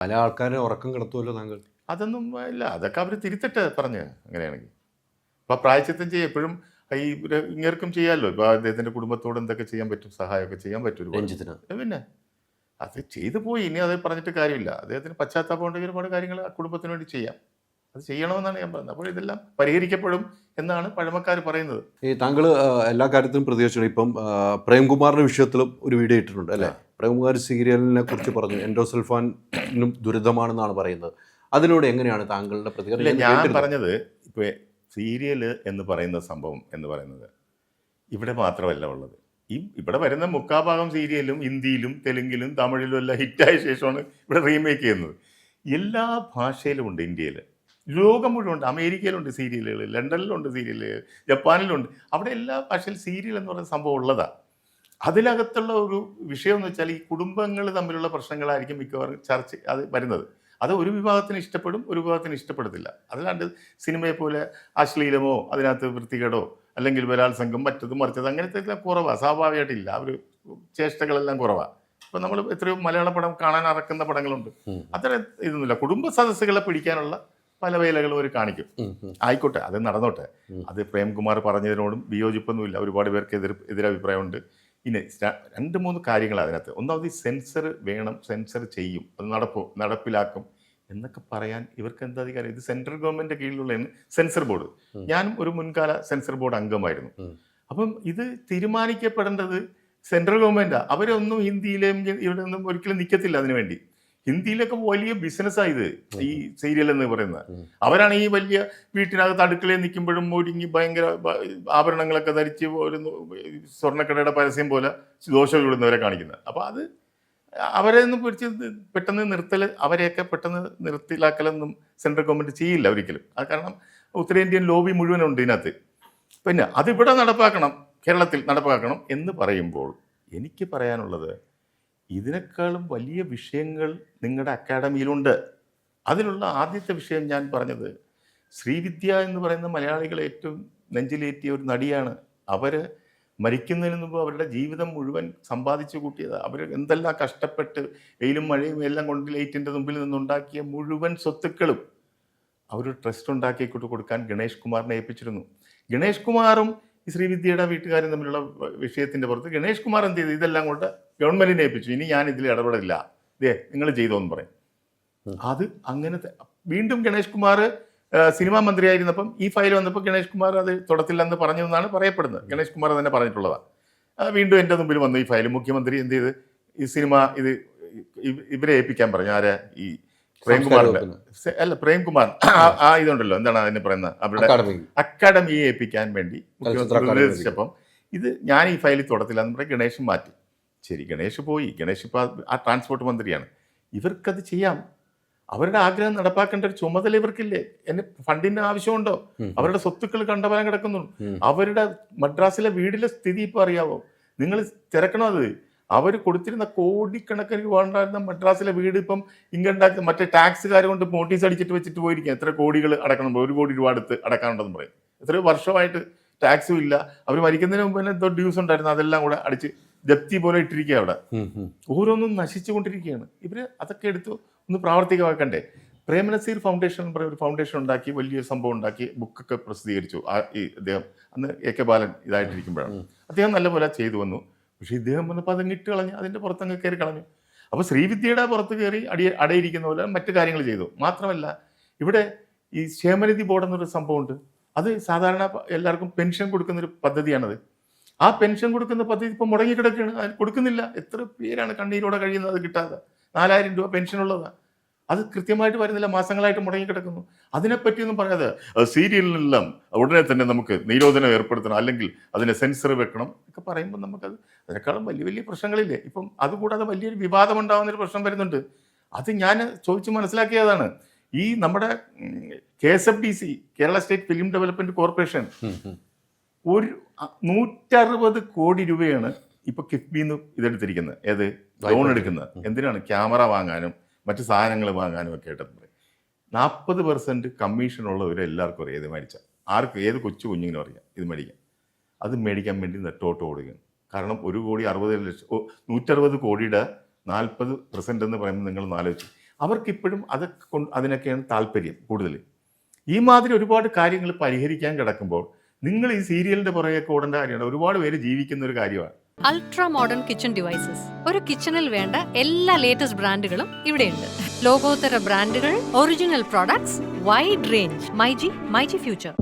പല ആൾക്കാരെ ഉറക്കം കിടത്തുമല്ലോ താങ്കൾ. അതൊന്നും ഇല്ല അതൊക്കെ അവർ തിരുത്തട്ടെ പറഞ്ഞ് അങ്ങനെയാണെങ്കിൽ. അപ്പോൾ പ്രായച്ചിത്തം ചെയ്യും എപ്പോഴും ഈ ഇങ്ങേർക്കും ചെയ്യാമല്ലോ. ഇപ്പോൾ അദ്ദേഹത്തിന്റെ കുടുംബത്തോട് എന്തൊക്കെ ചെയ്യാൻ പറ്റും സഹായമൊക്കെ ചെയ്യാൻ പറ്റും. രഞ്ജിത്തിന്. പിന്നെ. അത് ചെയ്തു പോയി ഇനി അത് പറഞ്ഞിട്ട് കാര്യമില്ല. അദ്ദേഹത്തിന് പശ്ചാത്താപം ഉണ്ടെങ്കിൽ ഒരുപാട് കാര്യങ്ങൾ ആ കുടുംബത്തിന് വേണ്ടി ചെയ്യാം. അത് ചെയ്യണമെന്നാണ് ഞാൻ പറയുന്നത് അപ്പോൾ ഇതെല്ലാം പരിഹരിക്കപ്പെടും എന്നാണ് പഴമക്കാർ പറയുന്നത്. ഈ താങ്കൾ എല്ലാ കാര്യത്തിലും പ്രതികരിച്ചു ഇപ്പം പ്രേംകുമാറിന്റെ വിഷയത്തിലും ഒരു വീഡിയോ ഇട്ടിട്ടുണ്ട് അല്ലേ? പ്രേംകുമാർ സീരിയലിനെ കുറിച്ച് പറഞ്ഞു. എൻഡോസൽഫാനും ദുരിതമാണെന്നാണ് പറയുന്നത്. അതിനോട് എങ്ങനെയാണ് താങ്കളുടെ പ്രതികരണം? ഞാൻ. പറഞ്ഞത് ഇപ്പോൾ സീരിയൽ എന്ന് പറയുന്ന സംഭവം എന്ന് പറയുന്നത് ഇവിടെ മാത്രമല്ല ഉള്ളത്. ഈ ഇവിടെ വരുന്ന മുക്കാഭാഗം സീരിയലും ഹിന്ദിയിലും തെലുങ്കിലും തമിഴിലും എല്ലാം ഹിറ്റായ ശേഷമാണ് ഇവിടെ റീമേക്ക് ചെയ്യുന്നത്. എല്ലാ ഭാഷയിലും ഉണ്ട് ഇന്ത്യയിൽ ലോകം മുഴുവൻ ഉണ്ട് അമേരിക്കയിലുണ്ട് സീരിയലുകൾ ലണ്ടനിലുണ്ട് സീരിയലുകൾ ജപ്പാനിലുണ്ട്. അവിടെ എല്ലാ ഭാഷയിൽ സീരിയൽ എന്ന് പറയുന്ന സംഭവം ഉള്ളതാണ് അതിനകത്തുള്ള ഒരു വിഷയം എന്ന് വെച്ചാൽ ഈ കുടുംബങ്ങൾ തമ്മിലുള്ള പ്രശ്നങ്ങളായിരിക്കും മിക്കവാറും ചർച്ച അത് വരുന്നത്. അത് ഒരു വിഭാഗത്തിന് ഇഷ്ടപ്പെടും ഒരു വിഭാഗത്തിന് ഇഷ്ടപ്പെടത്തില്ല അതല്ലാണ്ട് സിനിമയെ പോലെ അശ്ലീലമോ അതിനകത്ത് വൃത്തികേടോ അല്ലെങ്കിൽ ബലാത്സംഗം മറ്റത് മറിച്ചത് അങ്ങനത്തെ എല്ലാം കുറവാണ് സ്വാഭാവികമായിട്ടില്ല അവർ ചേഷ്ടകളെല്ലാം കുറവാണ് ഇപ്പം നമ്മൾ എത്രയോ മലയാള പടം കാണാൻ അറക്കുന്ന പടങ്ങളുണ്ട്. അത്ര ഇതൊന്നുമില്ല. കുടുംബ സദസ്സുകളെ പിടിക്കാനുള്ള പല വേലകളും അവർ കാണിക്കും. ആയിക്കോട്ടെ അത് നടന്നോട്ടെ. അത് പ്രേംകുമാർ പറഞ്ഞതിനോടും വിയോജിപ്പൊന്നുമില്ല. ഒരുപാട് പേർക്ക് എതിർ എതിരഭിപ്രായമുണ്ട്. ഇനി രണ്ട് മൂന്ന് കാര്യങ്ങൾ അതിനകത്ത്. ഒന്നാമത് ഈ സെൻസർ വേണം സെൻസർ ചെയ്യും. അത് നടപ്പും നടപ്പിലാക്കും എന്നൊക്കെ പറയാൻ ഇവർക്ക് എന്താ അധികാരം? ഇത് സെൻട്രൽ ഗവൺമെന്റ് കീഴിലുള്ള സെൻസർ ബോർഡ്. ഞാനും ഒരു മുൻകാല സെൻസർ ബോർഡ് അംഗമായിരുന്നു. അപ്പം ഇത് തീരുമാനിക്കപ്പെടേണ്ടത് സെൻട്രൽ ഗവൺമെന്റാ അവരൊന്നും ഹിന്ദിയിലും ഇവിടെ ഒന്നും ഒരിക്കലും നിൽക്കത്തില്ല അതിനു വേണ്ടി. ഹിന്ദിയിലൊക്കെ വലിയ ബിസിനസ്സാണ് ഇത് ഈ സീരിയൽ എന്ന് പറയുന്നത്. അവരാണ് ഈ വലിയ വീട്ടിനകത്ത് അടുക്കളയിൽ നിൽക്കുമ്പോഴും ഒരുങ്ങി ഭയങ്കര ആഭരണങ്ങളൊക്കെ ധരിച്ച് ഒരു സ്വർണക്കടയുടെ പരസ്യം പോലെ ദോഷം ഇടുന്നവരെ കാണിക്കുന്നത്. അപ്പോൾ അത് അവരെ ഒന്നും പിടിച്ച് പെട്ടെന്ന് നിർത്തൽ അവരെയൊക്കെ പെട്ടെന്ന് നിർത്തിലാക്കലൊന്നും സെൻട്രൽ ഗവൺമെന്റ് ചെയ്യില്ല ഒരിക്കലും. അത് കാരണം ഉത്തരേന്ത്യൻ ലോബി മുഴുവനുണ്ട് ഇതിനകത്ത്. പിന്നെ അതിവിടെ നടപ്പാക്കണം കേരളത്തിൽ നടപ്പാക്കണം എന്ന് പറയുമ്പോൾ എനിക്ക് പറയാനുള്ളത് ഇതിനേക്കാളും വലിയ വിഷയങ്ങൾ നിങ്ങളുടെ അക്കാഡമിയിലുണ്ട്. അതിലുള്ള ആദ്യത്തെ വിഷയം ഞാൻ പറഞ്ഞത് ശ്രീവിദ്യ എന്ന് പറയുന്ന മലയാളികൾ ഏറ്റവും നെഞ്ചിലേറ്റിയ ഒരു നടിയാണ്. അവർ മരിക്കുന്നതിന് മുമ്പ് അവരുടെ ജീവിതം മുഴുവൻ സമ്പാദിച്ചു കൂട്ടിയത്. അവർ എന്തെല്ലാം കഷ്ടപ്പെട്ട് വെയിലും മഴയും എല്ലാം കൊണ്ട് ലൈറ്റിന്റെ മുമ്പിൽ നിന്നുണ്ടാക്കിയ മുഴുവൻ സ്വത്തുക്കളും അവർ ട്രസ്റ്റ് ഉണ്ടാക്കിക്കൊണ്ട് കൊടുക്കാൻ ഗണേഷ് കുമാറിനെ ഏൽപ്പിച്ചിരുന്നു. ഗണേഷ് കുമാറും ശ്രീവിദ്യയുടെ വീട്ടുകാരും തമ്മിലുള്ള വിഷയത്തിന്റെ പുറത്ത് ഗണേഷ് കുമാർ എന്ത് ചെയ്തു? ഇതെല്ലാം കൊണ്ട് ഗവൺമെന്റിനെ ഏൽപ്പിച്ചു. ഇനി ഞാൻ ഇതിൽ ഇടപെടില്ല ദേ നിങ്ങൾ ചെയ്തോന്ന് പറയും. അത് അങ്ങനത്തെ വീണ്ടും ഗണേഷ് കുമാർ സിനിമാ മന്ത്രിയായിരുന്നപ്പം ഈ ഫയൽ വന്നപ്പോൾ ഗണേഷ് കുമാർ അത് തുടത്തില്ലെന്ന് പറഞ്ഞു എന്നാണ് പറയപ്പെടുന്നത്. ഗണേഷ് കുമാർ തന്നെ പറഞ്ഞിട്ടുള്ളതാണ്. വീണ്ടും എന്റെ മുമ്പിൽ വന്നു ഈ ഫയൽ. മുഖ്യമന്ത്രി എന്ത് ചെയ്ത്? ഈ സിനിമ ഇത് ഇവരെ ഏൽപ്പിക്കാൻ പറഞ്ഞു. ആരെ? ഈ പ്രേംകുമാറിന്റെ അല്ല പ്രേംകുമാർ. ആ- ഇതുണ്ടല്ലോ. എന്താണ് അതിന് പറയുന്നത്? അവരുടെ അക്കാഡമി. അക്കാഡമിയെ ഏൽപ്പിക്കാൻ വേണ്ടി മുഖ്യമന്ത്രി നിർദ്ദേശിച്ചപ്പം ഇത് ഞാൻ ഈ ഫയലിൽ തുടത്തില്ലെന്ന് എന്ന് പറഞ്ഞ് ഗണേശൻ മാറ്റി. ശരി ഗണേഷ് പോയി. ഗണേഷ് ഇപ്പോൾ ആ ട്രാൻസ്പോർട്ട് മന്ത്രിയാണ്. ഇവർക്കത് ചെയ്യാം. അവരുടെ ആഗ്രഹം നടപ്പാക്കേണ്ട ഒരു ചുമതല ഇവർക്കില്ലേ? എന്നെ ഫണ്ടിന്റെ ആവശ്യമുണ്ടോ. അവരുടെ സ്വത്തുക്കൾ കണ്ടവരാൻ കിടക്കുന്നു. അവരുടെ മദ്രാസിലെ വീടിലെ സ്ഥിതി ഇപ്പോൾ അറിയാവോ? നിങ്ങൾ തിരക്കണോ അത്? അവർ കൊടുത്തിരുന്ന കോടിക്കണക്കിന് രൂപ ഉണ്ടായിരുന്ന മദ്രാസിലെ വീട് ഇപ്പം ഇങ്ങുണ്ടാക്കി മറ്റേ ടാക്സുകാരെ കൊണ്ട് നോട്ടീസ് അടിച്ചിട്ട് വെച്ചിട്ട് പോയിരിക്കുക എത്ര കോടികൾ അടക്കണം? ഒരു കോടി രൂപ അടുത്ത് അടക്കാനുണ്ടെന്ന് പറയും. എത്രയോ വർഷമായിട്ട് ടാക്സും ഇല്ല. അവർ മരിക്കുന്നതിന് മുമ്പ് തന്നെ എന്തോ ഡ്യൂസ് ഉണ്ടായിരുന്നു. അതെല്ലാം കൂടെ അടിച്ച് ജപ്തി പോലെ ഇട്ടിരിക്കുക അവിടെ. ഓരോന്നും നശിച്ചുകൊണ്ടിരിക്കുകയാണ്. ഇവർ അതൊക്കെ എടുത്ത് ഒന്ന് പ്രാവർത്തികമാക്കണ്ടേ? പ്രേമനസീർ ഫൗണ്ടേഷൻ എന്ന് പറയുന്ന ഒരു ഫൗണ്ടേഷൻ ഉണ്ടാക്കി വലിയൊരു സംഭവം ഉണ്ടാക്കി ബുക്കൊക്കെ പ്രസിദ്ധീകരിച്ചു. ആ ഈ അദ്ദേഹം അന്ന് എ കെ ബാലൻ ഇതായിട്ടിരിക്കുമ്പോഴാണ്. അദ്ദേഹം നല്ലപോലെ ചെയ്തു വന്നു. പക്ഷേ ഇദ്ദേഹം വന്നപ്പോൾ അതങ്ങ് ഇട്ട് കളഞ്ഞു. അതിന്റെ പുറത്തങ്ങ് കയറി കളഞ്ഞു. അപ്പോൾ ശ്രീവിദ്യയുടെ പുറത്ത് കയറി അടി അടയിരിക്കുന്ന പോലെ മറ്റു കാര്യങ്ങൾ ചെയ്തു. മാത്രമല്ല ഇവിടെ ഈ ക്ഷേമനിധി ബോർഡ് എന്നൊരു സംഭവമുണ്ട്. അത് സാധാരണ എല്ലാവർക്കും പെൻഷൻ കൊടുക്കുന്ന ഒരു പദ്ധതിയാണത്. ആ പെൻഷൻ കൊടുക്കുന്ന പദ്ധതി ഇപ്പം മുടങ്ങിക്കിടക്കുകയാണ് അത് കൊടുക്കുന്നില്ല. എത്ര പേരാണ് കണ്ണീരോടെ കഴിയുന്നത് അത് കിട്ടാതെ. നാലായിരം രൂപ പെൻഷൻ ഉള്ളതാണ് അത് കൃത്യമായിട്ട് വരുന്നില്ല. മാസങ്ങളായിട്ട് മുടങ്ങി മുടങ്ങിക്കിടക്കുന്നു അതിനെപ്പറ്റിയൊന്നും പറയാതെ "അത് സീരിയലിനെല്ലാം ഉടനെ തന്നെ നമുക്ക് നിരോധനം ഏർപ്പെടുത്തണം. അല്ലെങ്കിൽ അതിനെ സെൻസർ വെക്കണം ഒക്കെ പറയുമ്പോൾ നമുക്കത് അതിനേക്കാളും വലിയ വലിയ പ്രശ്നങ്ങളില്ലേ? ഇപ്പം അതുകൂടാതെ വലിയൊരു വിവാദം ഉണ്ടാകുന്നൊരു പ്രശ്നം വരുന്നുണ്ട്. അത് ഞാൻ ചോദിച്ച് മനസ്സിലാക്കിയതാണ്. ഈ നമ്മുടെ K S F D C Kerala state film development corporation. ഒരു നൂറ്ററുപത് കോടി രൂപയാണ് ഇപ്പൊ കിഫ്ബിന്ന് ഇതെടുത്തിരിക്കുന്നത്. ഏത്? ലോൺ എടുക്കുന്നത്. എന്തിനാണ്? ക്യാമറ വാങ്ങാനും മറ്റു സാധനങ്ങൾ വാങ്ങാനും ഒക്കെ ആയിട്ട് പറയും നാൽപ്പത് പെർസെന്റ് കമ്മീഷൻ ഉള്ളവർ എല്ലാവർക്കും അറിയാം ഇത് മേടിച്ച. ആർക്ക് ഏത് കൊച്ചു കുഞ്ഞിനും അറിയാം ഇത് മേടിക്കാം അത് മേടിക്കാൻ വേണ്ടി നെട്ടോട്ട് ഓടുകയാണ്. കാരണം ഒരു കോടി അറുപത് ലക്ഷം നൂറ്ററുപത് കോടിയുടെ നാൽപ്പത് പെർസെന്റ് എന്ന് പറയുമ്പോൾ നിങ്ങൾ ആലോചിച്ചു. അവർക്കിപ്പോഴും അതൊക്കെ കൊണ്ട് അതിനൊക്കെയാണ് താല്പര്യം കൂടുതൽ ഈ മാതിരി ഒരുപാട് കാര്യങ്ങൾ പരിഹരിക്കാൻ കിടക്കുമ്പോൾ നിങ്ങൾ ഈ സീരിയലിന്റെ പുറകെയൊക്കെ ഓടേണ്ട കാര്യമാണ്. ഒരുപാട് പേര് ജീവിക്കുന്ന ഒരു കാര്യമാണ്. അൾട്രാ മോഡേൺ കിച്ചൺ ഡിവൈസസ് ഒരു കിച്ചണിൽ വേണ്ട എല്ലാ ലേറ്റസ്റ്റ് ബ്രാൻഡുകളും ഇവിടെയുണ്ട്. ലോകോത്തര ബ്രാൻഡുകൾ original products wide range myG myG future